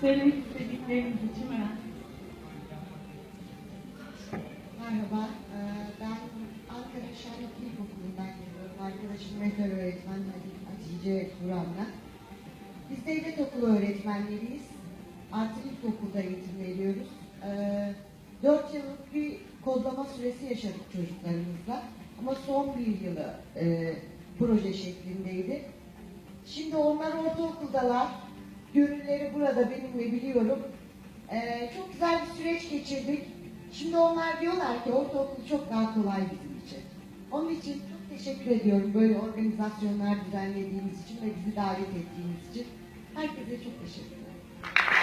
Söylemek istedikleriniz için Merhaba, ben Ankara Şenlik İlkokulu'ndan geliyorum. Arkadaşım rehber öğretmen Hatice Turan'la. Biz devlet okulu öğretmenleriyiz. Artı ilkokulda eğitim veriyoruz. 4 yıllık bir kodlama süresi yaşadık çocuklarımızla. Ama son bir yılı proje şeklindeydi. Şimdi onlar ortaokuldalar. Gönülleri burada benimle biliyorum. Ee, çok güzel bir süreç geçirdik. Şimdi onlar diyorlar ki ortaokul çok daha kolay bizim için. Onun için çok teşekkür ediyorum böyle organizasyonlar düzenlediğiniz için ve bizi davet ettiğiniz için. Herkese çok teşekkür ederim.